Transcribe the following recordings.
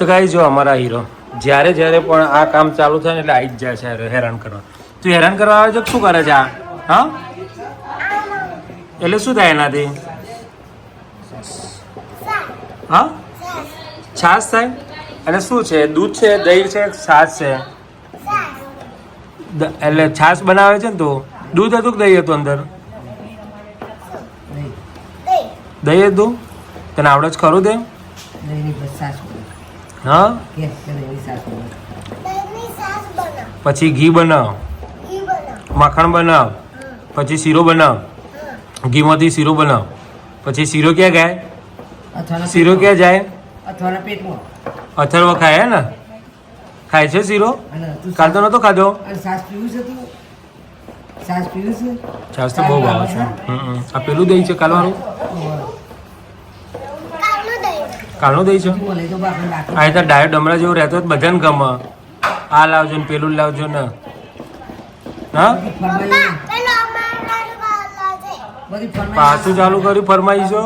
તો કાંઈ જો અમારા હીરો જ્યારે જ્યારે પણ આ કામ ચાલુ થાય ને એટલે આવી જ જાય છે હેરાન કરવા. તું હેરાન કરવા આવે છે શું કરે છે આ? હા? એટલે શું થાય એનાથી? હા? છાશ થાય? એટલે શું છે? દૂધ છે દહીં છે છાશ છે? એટલે છાશ બનાવે છે ને તું? દૂધ હતું કે દહીં હતું અંદર? દહીં. હતું? તને આવડે જ ખરું તે દહીંની પછી સાસ બને. હા. પછી ઘી બનાવ. માખણ બનાવ. પછી શીરો બનાવ. ઘીમાંથી શીરો બનાવ. પછી શીરો ક્યાં ગાય શીરો ક્યાં જાય? અથડવા અથર્વ ખાય હે ને? ખાય છે શીરો? કાલ તો નતો ખાધો? અને સાસ પીવું છે સાસ પીવું છે? છાશ તો બહુ ભાવે છે. હમ, હમ. આ પેલું દહીં છે કાલવાળું કાલનું દહીં છે? તું તો. ડાયો ડમરા જેવું રહેતો બધાને ગમે. આ લાવજો ને પેલું લાવજો ને. હા? પાછું ચાલુ કર્યું ફરમાઈ છો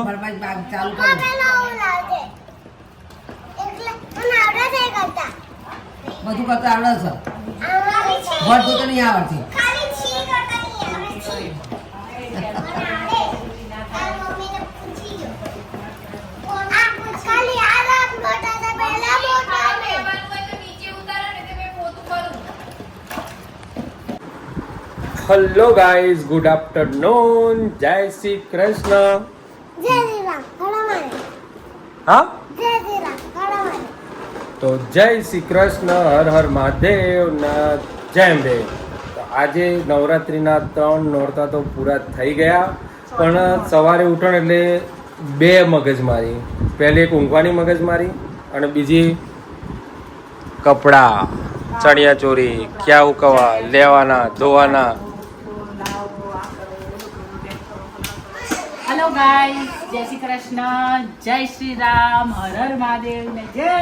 બધું કરતા આવડે છે. ભટ તો નહીં આવડતી. હેલો ગાઈઝ ગુડ આફ્ટરનૂન જય શ્રી કૃષ્ણ હા તો જય શ્રી કૃષ્ણ હર હર મહાદેવ ના જય તો આજે નવરાત્રિના ત્રણ નોરતા તો પૂરા થઈ ગયા પણ સવારે ઉઠણ એટલે બે મગજ મારી. પહેલી એક ઊંઘવાની મગજ મારી અને બીજી કપડાં ચણિયા ચોરી ક્યાં ઉકવા લેવાના ધોવાના ગાઈસ જય શ્રી કૃષ્ણ. જય શ્રી રામ. હર હર જય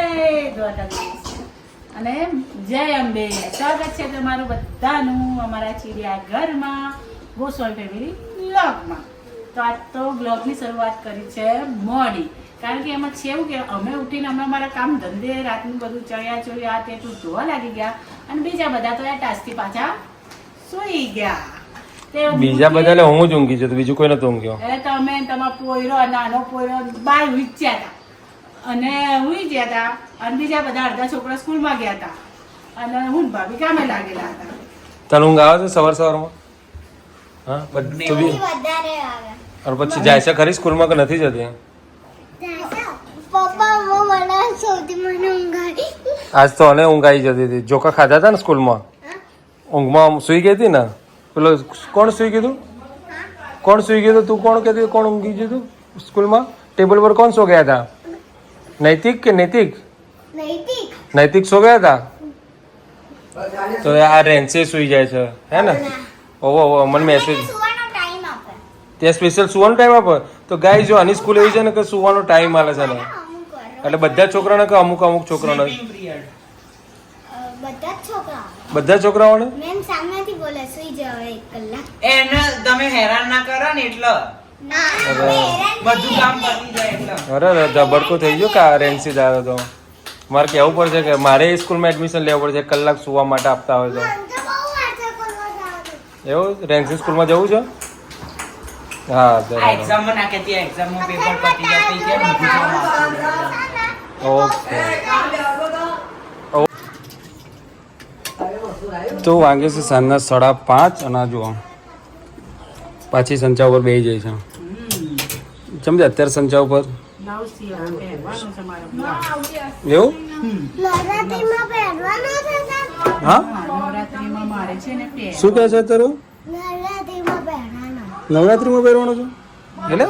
દ્વારકાધીશ. અને જય અંબે. સ્વાગત છે તમારું બધાનું અમારા ચીડિયા ઘરમાં, ગોસ્વામી ફેમિલી બ્લોગમાં તો આજ તો બ્લોગની શરૂઆત કરી છે મોડી. કારણ કે એમાં છે એવું કે અમે ઉઠીને અમે અમારા કામ ધંધે, રાતનું બધું ચણ્યા ચોળ્યા તે તું ધોવા લાગી ગયા અને બીજા બધા તો એ ટાસ્કથી પાછા સૂઈ ગયા. બીજા બધા એટલે હું જ ઊંઘી જતો બીજું કોઈ નતું ઊંઘ્યો? એ તમે તમારો પોયરો નાનો પોયરો બાર વીચ્યા હતા. અને હુઈ ગયા હતા અને બીજા બધા અડધા છોકરા સ્કૂલમાં ગયા હતા. અને હું ભાભી કામે લાગેલા હતા. તને ઊંઘ આવે છે સવાર સવારમાં? હા બધું બી અને પછી જાય છે ખરી સ્કૂલમાં કે નથી જતી? આજ તો અને ઊંઘ આવી જતી હતી. જોકા ખાધા હતા ને સ્કૂલમાં? ઊંઘમાં સુઈ ગઈ હતી ને? પેલો કોણ સુઈ ગયું કોણ સુઈ ગયું? તું? કોણ કહેતી કોણ ઊંઘી ગયું તું સ્કૂલમાં? ટેબલ પર કોણ સો ગયા હતા? નૈતિક કે નૈતિક? નૈતિક સો ગયા હતા? તો આ રેન્સે સુઈ જાય છે, હે ને? ઓહો ઓહો, મને મેસેજ ત્યાં સ્પેશિયલ સુવાનો ટાઈમ આપે. તો ગાય જો આની સ્કૂલ એવી છે ને કે સુવાનો ટાઈમ આલે છે ને. એટલે બધા છોકરાને કે અમુક અમુક છોકરાને બધા છોકરાઓને બોલે સુઈ જાવ એક કલાક એને તમે હેરાન ના કરો ને એટલે અરે. બધું કામ પતી જાય એટલે. અરે અરે ધબડકો થઈ ગયો કે રેન્સી જ આવ્યો તો? મારે કહેવું પડશે કે મારે સ્કૂલમાં એડમિશન લેવું પડશે કલાક સુવા માટે આપતા હોય તો. એવું? રેન્સી સ્કૂલમાં જવું છે? હા પેપર પતી જાય? ઓકે. તો. વાગે છે સાંજના સાડા પાંચ અને જુઓ. પાછી સંચા ઉપર બેસી જાય છે. સમજે અત્યારે સંચા ઉપર છે. એવું? છે? હા? છે શું કહે છે અત્યારે? નવરાત્રીમાં પહેરવાનો પહેરવાનું એટલે?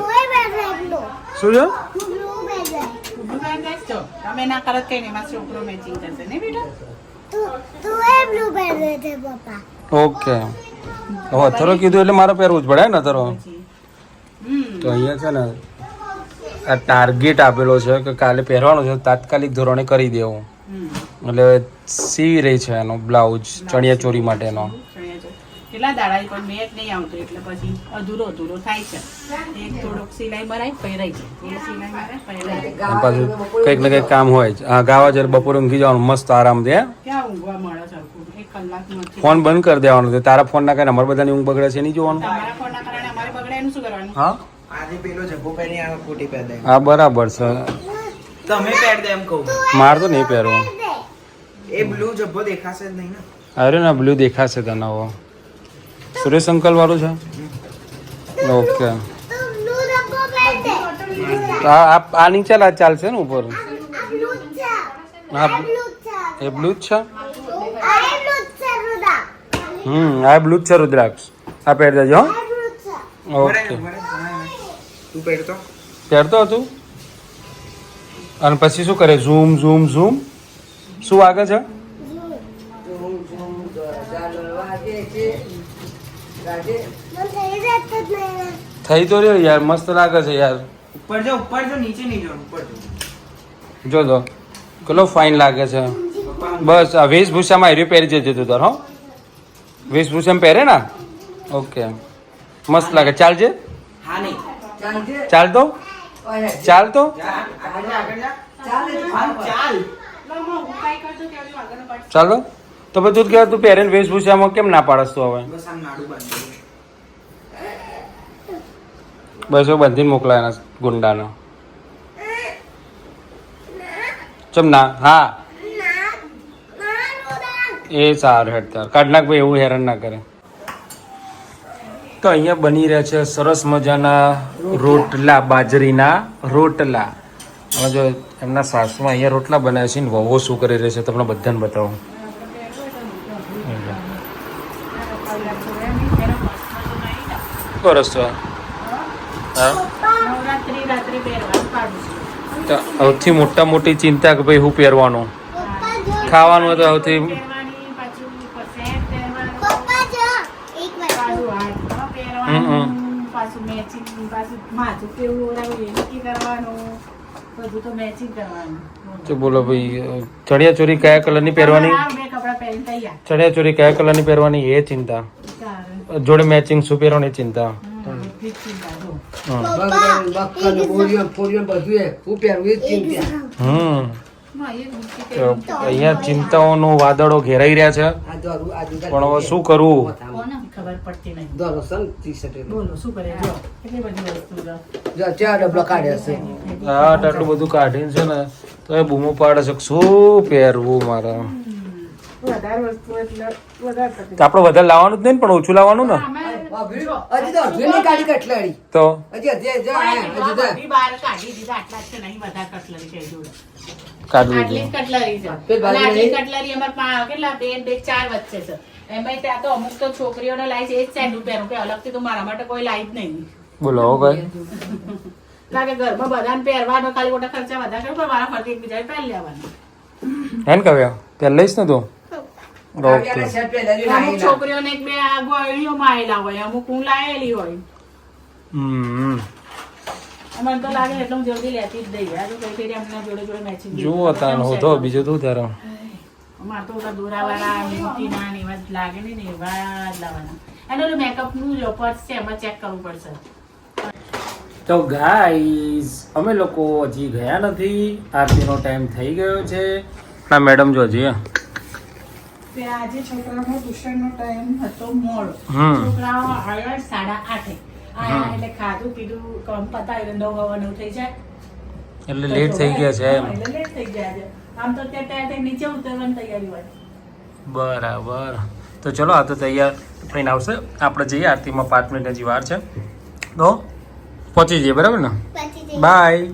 શું છે? બ્લુ પહેરે ઊભું કરી દેજો. તમે ના કરત કઈ નહીં મારો છોકરો મેચિંગ કરશે ને બેટા તું તું એ બ્લુ પહેરે છે પપ્પા. ઓકે. હવે અથરો કીધું એટલે મારે પહેરવું જ પડે ને અથરો તો અહીંયા છે ને આ ટાર્ગેટ આપેલો છે કે કાલે પહેરવાનો છે તાત્કાલિક ધોરણે કરી દેવું. એટલે સીવી રહી છે એનો બ્લાઉઝ ચણિયા ચોરી માટેનો. કેટલા દાડા પણ મેચ નહીં આવતો એટલે પછી અધૂરો અધૂરો થાય છે. એક થોડોક સિલાઈ મરાય પહેરાય છે. થોડું સિલાઈ મરાય પહેરાય છે. પાછું કંઈક ને કંઈક કામ હોય હા ગાવા જ્યારે બપોરે ઊંઘી જવાનું મસ્ત આરામ દે ક્યાં ઊંઘવા મળે સરખું એક કલાક ફોન બંધ કરી દેવાનો છે. તારા ફોન ના કારણે અમારા બધાની ઊંઘ બગડે છે નહીં જોવાનું? તમારા ફોનના કારણે અમારે બગડે એનું શું કરવાનું? હા? આજે પેલો જબ્બો પહેરી આવે ખોટી પહેર હા બરાબર છે. તમે પહેર દે એમ કહું. માર તો નહીં પહેરવો. એ બ્લુ જબ્બો દેખાશે જ નહીં ને. અરે ના બ્લુ દેખાશે તને હવે. સુરેશ અંકલ વાળું છે ઓકે તું આ નીચે આ ચાલશે ને ઉપર એ બ્લુ જ છે હમ આ બ્લુ જ છે રુદ્રાક્ષ આ પહેરી દેજો ઓકે તું પહેરતો પહેરતો હતું અને પછી શું કરે ઝૂમ ઝૂમ ઝૂમ શું વાગે છે થઈ તો રહ્યો યાર મસ્ત લાગે છે યાર. ઉપર જો ઉપર જો નીચે નહીં જો ઉપર જો જો. તો કેટલો ફાઇન લાગે છે. બસ આ વેશભૂષામાં હેરી પહેરી જજો તું તાર હો. વેશભૂષામાં પહેરે ને? ઓકે. મસ્ત લાગે. ચાલજે. ચાલતો? ચાલતો? ચાલો ચાલ તો ચાલ. તો જા આગળ જા આગળ જા ચાલે હા, હું તો તો બધું જ કહેવાય તું પહેરે વેશભૂષામાં કેમ ના પાડસ તું હવે? બસ આમ નાડું બાંધી બસ એ બંધીને મોકલાય એના ગુંડાને. ચમ ના હા. એ સારું હેડ તાર. કાઢનાક ભાઈ એવું હેરાન ના કરે. તો અહીંયા બની રહ્યા છે સરસ મજાના રોટલા બાજરીના રોટલા. હવે જો એમના સાસુમાં અહીંયા રોટલા બનાવે છે ને વહુ શું કરી રહી છે તમને બધાને બતાવો. સરસ છો? હા? તો સૌથી મોટા મોટી ચિંતા કે ભાઈ હું પહેરવાનું? ખાવાનું તો સૌથી તો બોલો ભાઈ ચણિયા ચોરી કયા કલરની પહેરવાની? ચણિયા ચોરી કયા કલરની પહેરવાની એ ચિંતા. જોડે મેચિંગ શું પહેરવાની ચિંતા હમ. અહીંયા ચિંતાઓનો વાદળો ઘેરાઈ રહ્યા છે પણ હવે શું કરવું ખબર પડતી નહીં દોરો સન ટી શર્ટ બોલો શું કરે જો કેટલી બધી વસ્તુ જો ચાર ડબલા કાઢ્યા છે હા આટલું બધું કાઢીને છે ને તો એ બૂમો પાડે છે શું પહેરવું મારે વધારે વસ્તુ એટલે વધારે તકલીફ. તો આપણે વધારે લાવવાનું જ નહીં પણ ઓછું લાવવાનું ને? હજી તો અડધી નહીં કાઢી કટલાડી તો? હજી હજી જો હજી આ તો બધી બહાર કાઢી દીધા આટલા છે નહીં વધારે કટલરી છે જોડે કાઢવું કટલરી છે. પેલી અને બાજુ આટલી કટલરી અમારે પા- કેટલા? બે બે ચાર વચ્ચે છે. એમાંય ત્યાં તો અમુક તો છોકરીઓને લાવી છે એ જ સેન્ડું પહેરું કે અલગથી તો મારા માટે કોઈ જ નહીં. બોલો કઈ લાગે ઘરમાં બધાને પહેરવાનો ખાલી મોટા ખર્ચા વધારે કરે પણ મારા ફરતી એકબીજાને પહેરી લેવાના. હે ને કવ્યા લઈશ ને તું? અમુક છોકરીઓને એક બે આ ગોળીઓમાં હોય અમુક હું લાયેલી હોય. હમ. મને તો લાગે એટલે હું જલ્દી લેતી જ નહીં આ તો કઈ ફેરી અમને જોડે જોડે મેચિંગ જુઓ તાન હું તો. બીજું તું તારે અમારે તો ઓલા દોરાવાળા મીઠીના ને એવા જ લાગે ને ને એવા જ લાવવાના. અને મેકઅપનું જો પર્સ છે એમાં ચેક કરવું પડશે. તો ગાઈઝ અમે લોકો હજી ગયા નથી. આરતીનો ટાઈમ થઈ ગયો છે. ના મેડમ જો હજી તે આજે છોકરાનો ટ્યુશનનો ટાઈમ હતો મોડો. હમ. છોકરાઓ આવ્યા સાડા આઠે. આયા એટલે ખાધું પીધું કામ પતાવી નવ હવા નવ થઈ જાય. એટલે લેટ થઈ ગયા છે એમ. એટલે લેટ થઈ ગયા છે. આમ તો ત્યાં ત્યાં ત્યાં નીચે ઉતરવાની તૈયારી હોય. બરાબર. તો ચલો આ તો તૈયાર થઈને આવશે. આપણે જઈએ આરતીમાં પાંચ મિનિટ હજી વાર છે. તો પહોંચી જઈએ બરાબર ને? બાય.